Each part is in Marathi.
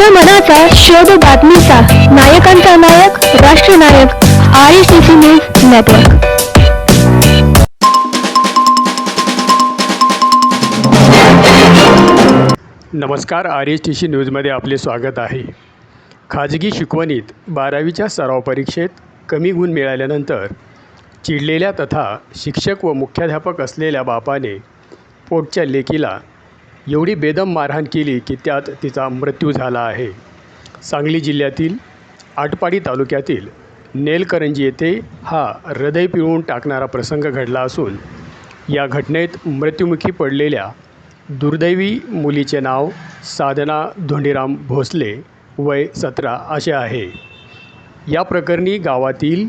माझ्या मनाचा शोध बातमीचा. नायकांचा नायक राष्ट्रनायक R I C C news network. नमस्कार आर एस टी सी न्यूजमध्ये आपले स्वागत आहे. खाजगी शिकवणीत बारावीच्या सराव परीक्षेत कमी गुण मिळाल्यानंतर चिडलेल्या तथा शिक्षक व मुख्याध्यापक असलेल्या बापाने पोटच्या लेकीला एवढी बेदम मारहाण केली की त्यात तिचा मृत्यू झाला आहे. सांगली जिल्ह्यातील आटपाडी तालुक्यातील नेलकरंजी येथे हा हृदय पिळून टाकणारा प्रसंग घडला असून या घटनेत मृत्युमुखी पडलेल्या दुर्दैवी मुलीचे नाव साधना धोंडीराम भोसले वय सतरा असे आहे. या प्रकरणी गावातील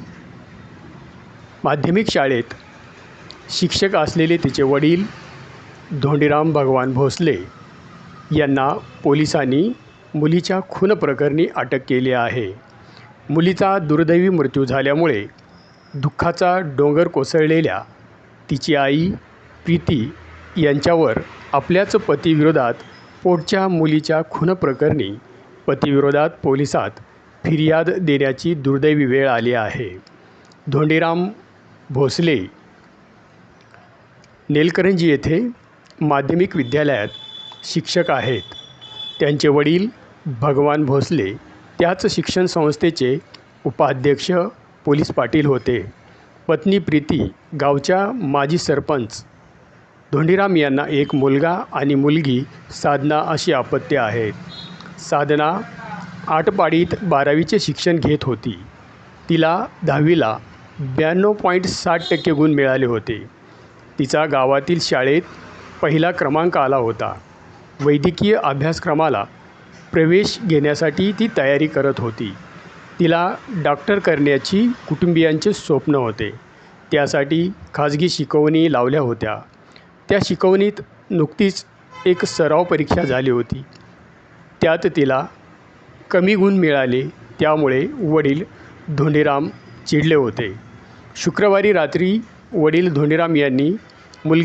माध्यमिक शाळेत शिक्षक असलेले तिचे वडील धोंडीराम भगवान भोसले यांना पोलिसांनी मुलीच्या खून प्रकरणी अटक केली आहे. मुलीचा दुर्दैवी मृत्यू झाल्यामुळे दुःखाचा डोंगर कोसळलेल्या तिची आई प्रीती यांच्यावर आपल्याच पतीविरोधात पोटच्या मुलीच्या खून प्रकरणी पतीविरोधात पोलिसात फिर्याद देण्याची दुर्दैवी वेळ आली आहे. धोंडीराम भोसले नेलकरंजी येथे माध्यमिक विद्यालयात शिक्षक आहेत. त्यांचे वडील भगवान भोसले त्याच शिक्षण संस्थेचे उपाध्यक्ष पोलीस पाटील होते. पत्नी प्रीती गावच्या माजी सरपंच. धोंडीराम यांना एक मुलगा आणि मुलगी साधना अशी अपत्य आहेत. साधना आटपाडीत बारावीचे शिक्षण घेत होती. तिला दहावीला ब्याण्णव पॉईंट साठ टक्के गुण मिळाले होते. तिचा गावातील शाळेत पहिला क्रमांक आला होता. वैद्यकीय अभ्यासक्रमाला प्रवेश घेण्यासाठी ती तयारी करत होती. तिला डॉक्टर करण्याची कुटुंबियांचे स्वप्न होते. त्यासाठी खाजगी शिकवणी लावल्या होत्या. त्या शिकवणीत नुकतीच एक सराव परीक्षा झाली होती. त्यात तिला कमी गुण मिळाले त्यामुळे वडील धोंडीराम चिडले होते. शुक्रवारी रात्री वडील धोंडीराम यांनी मुलगी